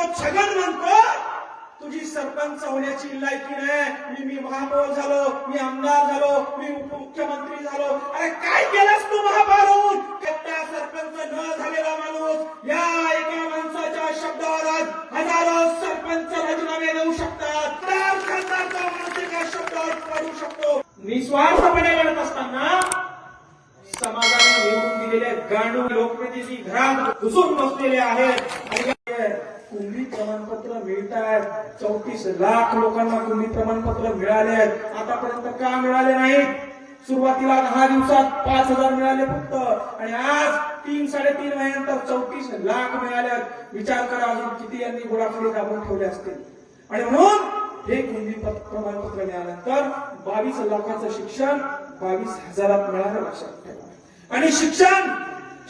तो छगन म्हणतो तुझी सरपंच होण्याची लायकी नाही. मी मी महापौर झालो मी आमदार झालो मी उपमुख्यमंत्री झालो. अरे काय केलंस तू महापौर? होऊन एकटा सरपंच न झालेला माणूस. या एका माणसाच्या शब्दावर आज हजारो सरपंच राजीनामे देऊ शकतात. खासदारचा माणूस एका शब्दावर पडू शकतो. निस्वार्थपणे लढत असताना समाजाने निवडून दिलेल्या गांडू लोकप्रतिनिधी घरात घुसून बसलेले आहेत. कुंभी प्रमाणपत्र मिळत आहेत चौतीस लाख लोकांना कुंभी प्रमाणपत्र मिळाले आहेत. आतापर्यंत का मिळाले नाही सुरुवातीला दहा दिवसात पाच हजार मिळाले फक्त. आणि आज तीन साडेतीन महिन्यानंतर चौतीस लाख मिळाले आहेत. विचार करा अजून किती यांनी गोळाफोडी दाबून ठेवले असतील. आणि म्हणून हे कुंभी प्रमाणपत्र मिळाल्यानंतर बावीस लाखाचं शिक्षण बावीस हजारात मिळालं लक्षात ठेवा. आणि शिक्षण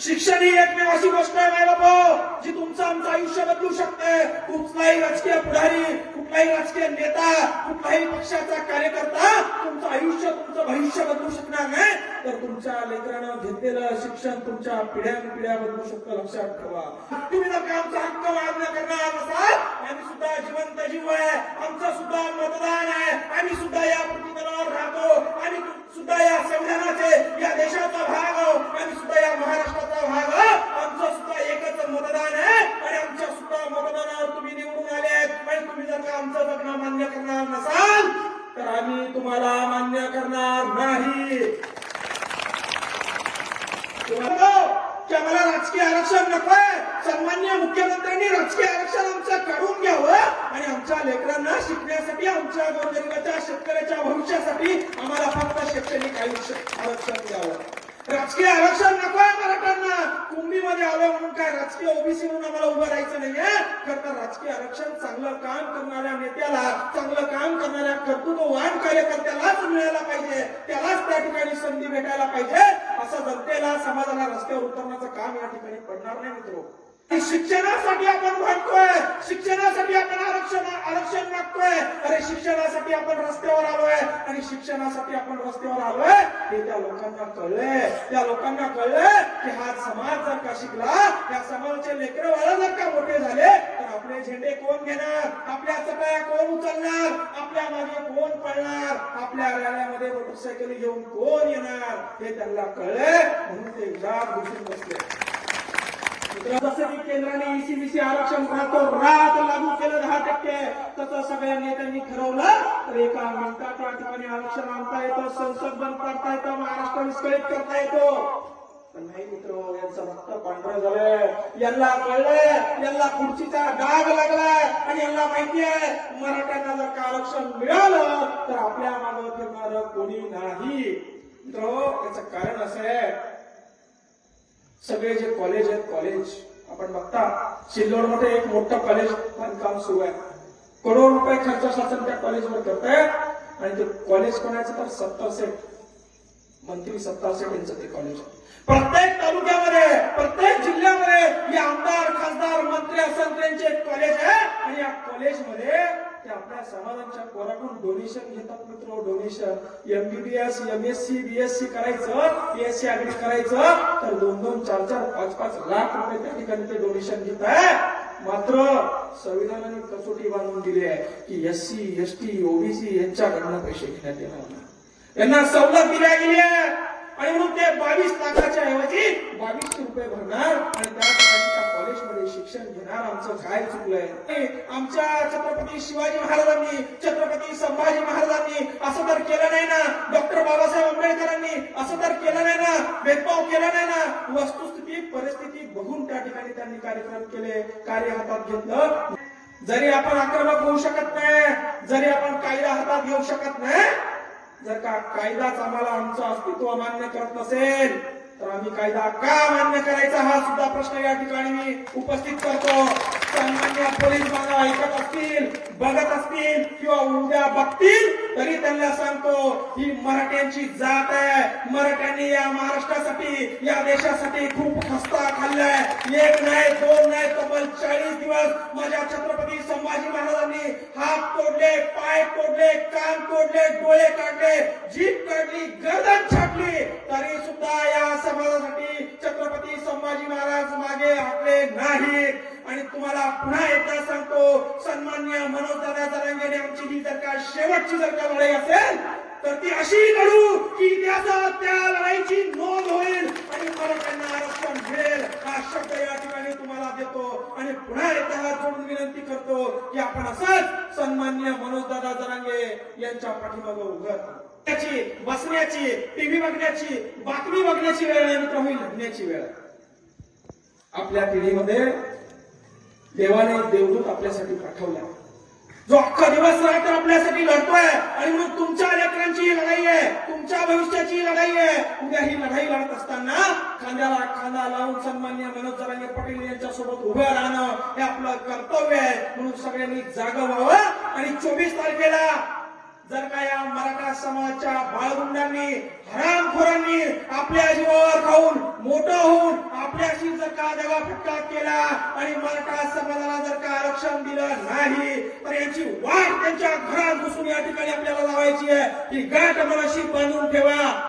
शिक्षण ही एकमेव अशी गोष्ट आहे माय बाप जी तुमचं आमचं आयुष्य बदलू शकते. कुठलाही राजकीय पुढारी कुठलाही राजकीय नेता कुठलाही पक्षाचा कार्यकर्ता तुमचं आयुष्य तुमचं भविष्य बदलू शकणार नाही. तर तुमच्या लेकरानं घेतलेलं शिक्षण तुमच्या पिढ्यान पिढ्या बदलू शकतं लक्षात ठेवा. तुम्ही जर का आमचा हक्क मान्य करणार असाल आम्ही सुद्धा जिवंत जीव आहे. आमचं सुद्धा मतदान आहे. आम्ही सुद्धा या आमचं जगणं मान्य करणार नसाल तर आम्ही तुम्हाला मान्य करणार नाही. म्हणतो आम्हाला राजकीय आरक्षण नकोय सन्मान्य मुख्यमंत्र्यांनी राजकीय आरक्षण आमचं काढून घ्यावं आणि आमच्या लेकरांना शिकण्यासाठी आमच्या गोरगरिबाच्या शेतकऱ्याच्या भविष्यासाठी आम्हाला फक्त शैक्षणिक आयुष्य आरक्षण द्यावं. राजकीय आरक्षण नकोय मराठ्यांना आलोय म्हणून काय राजकीय ओबीसी म्हणून आम्हाला उभं राहायचं नाहीये? खरं राजकीय आरक्षण चांगलं काम करणाऱ्या नेत्याला चांगलं काम करणाऱ्या कर्तृत्ववान कार्यकर्त्यालाच मिळायला पाहिजे. त्यालाच त्या ठिकाणी संधी भेटायला पाहिजे. असं जनतेला समाजाला रस्त्यावर उतरण्याचं काम या ठिकाणी पडणार नाही मित्रो. की शिक्षणासाठी आपण म्हणतोय शिक्षणासाठी आपण आरक्षण आरक्षण मागतोय. अरे शिक्षणासाठी आपण रस्त्यावर आलोय. आणि शिक्षणासाठी आपण रस्त्यावर आलोय. हे त्या लोकांना कळलंय. त्या लोकांना कळलंय की हा समाज जर का शिकला त्या समाजाचे लेकरवाला जर का मोठे झाले तर आपले झेंडे कोण घेणार? आपल्या चटया कोण उचलणार? आपल्या मागे कोण पडणार आपल्या रॅल्यामध्ये मोटरसायकल घेऊन कोण येणार? हे त्यांना कळलंय. म्हणून ते घरात घुसून बसले जसं की केंद्राने ईसीबीसी आरक्षण राहतो. रात लागू केलं दहा टक्के. तसं सगळ्या नेत्यांनी ठरवलं तर एका मिनिटात त्या ठिकाणी आरक्षण आणता येतं संसद बंद करता येतं महाराष्ट्र विस्कळीत करता येतो. पण नाही मित्र यांचं रक्त पांढरं झालंय. यांना कळलंय यांना खुर्चीचा डाग लागलाय. आणि यांना माहितीये मराठ्यांना जर का आरक्षण मिळालं तर आपल्या मागं फिरणार कोणी नाही. मित्र याचं कारण असं आहे सगळे जे कॉलेज आहेत कॉलेज आपण बघता सिल्लोडमध्ये एक मोठं कॉलेज बांधकाम सुरू आहे. करोड रुपये खर्च शासन त्या कॉलेजवर करत आहे आणि ते कॉलेज कोणाचं तर सत्तर सेट. मंत्री सत्ता सेट यांचं ते कॉलेज आहे. प्रत्येक तालुक्यामध्ये प्रत्येक ते आपल्या समाजाच्या पोराकडून डोनेशन घेतात मित्र डोनेशन एमबीबीएस एमएससी बीएससी करायचं बीएससी ऍडमिट करायचं तर दोन दोन चार चार पाच पाच लाख रुपये त्या ठिकाणी ते डोनेशन घेत आहे मात्र संविधानाने कसोटी बांधून दिली आहे की एस एसटी ओबीसी यांच्याकडनं पैसे घेण्यात येणार नाही. यांना सवलत दिल्या गेली आहे. आणि मग ते बावीस लाखाच्या ऐवजी बावीसशे रुपये भरणार. आणि त्या कॉलेजमध्ये शिक्षण घेणार आमचं काय चुकलंय? आमच्या छत्रपती शिवाजी महाराजांनी छत्रपती संभाजी महाराजांनी असं तर केलं नाही ना. डॉक्टर बाबासाहेब आंबेडकरांनी असं तर केलं नाही ना. भेदभाव केला नाही ना. वस्तुस्थिती परिस्थिती बघून त्या ठिकाणी त्यांनी कार्यक्रम केले कार्य हातात घेतलं. जरी आपण आक्रमक होऊ शकत नाही जरी आपण कायदा हातात घेऊ शकत नाही जर का कायदाच आम्हाला आमचं अस्तित्व मान्य करत नसेल तर आम्ही कायदा का मान्य करायचा हा सुद्धा प्रश्न या ठिकाणी मी उपस्थित करतो. सामान्य पोलीस मला ऐकत असतील बघत असतील किंवा उद्या बघतील तरी त्यांना सांगतो ही मराठ्यांची जात आहे. मराठ्यांनी या महाराष्ट्रासाठी या देशासाठी खूप खस्ता खाल्लाय. एक नाही दोन नाही तब्बल चाळीस दिवस माझ्या छत्रपती संभाजी महाराजांनी हा पाय तोडले कान तोडले डोळे काढले जीप काढली गर्दन छाटली तरी सुद्धा या समाजासाठी छत्रपती संभाजी महाराज मागे हटले नाहीत. आणि तुम्हाला पुन्हा एकदा सांगतो सन्मान्य मनोज दादा जरांगेने आमची ही जर का शेवटची जर का लढाई असेल तर ती अशी लढू की इतिहासात त्या लढाईची नोंद होईल. आणि मराठ्यांना आरक्षण मिळेल हा शब्द या ठिकाणी तुम्हाला देतो आणि पुन्हा एकदा हात जोडून विनंती करतो की आपण असंच सन्मान्य मनोज दादा जरांगे यांच्या पाठीमागे उघड त्याची बसण्याची टीव्ही बघण्याची बातमी बघण्याची वेळ नाही मित्र होईल लढण्याची वेळ आपल्या पिढीमध्ये देवाने देवदूत आपल्यासाठी पाठवला जो अख्खा दिवस रात्र आपल्यासाठी लढतोय आणि म्हणून तुमच्या लेकरांची ही लढाई आहे तुमच्या भविष्याची ही लढाई आहे. उद्या ही लढाई लढत असताना खांद्याला खांदा लावून सन्मान्य मनोज जरांगे पाटील यांच्या सोबत उभं राहणं हे आपलं कर्तव्य आहे. म्हणून सगळ्यांनी जागा व्हावं. आणि चोवीस तारखेला जर का या मराठा समाजाच्या बाळगुंडांनी हरामखोरांनी आपल्या जीवावर खाऊन मोठं होऊन आपल्या का का दगाफटका केला? आणि मराठा समाजाला जर का आरक्षण दिलं नाही तर याची वाट त्यांच्या घरात घुसून या ठिकाणी आपल्याला लावायची आहे. ही गाठ मनाशी बांधून ठेवा.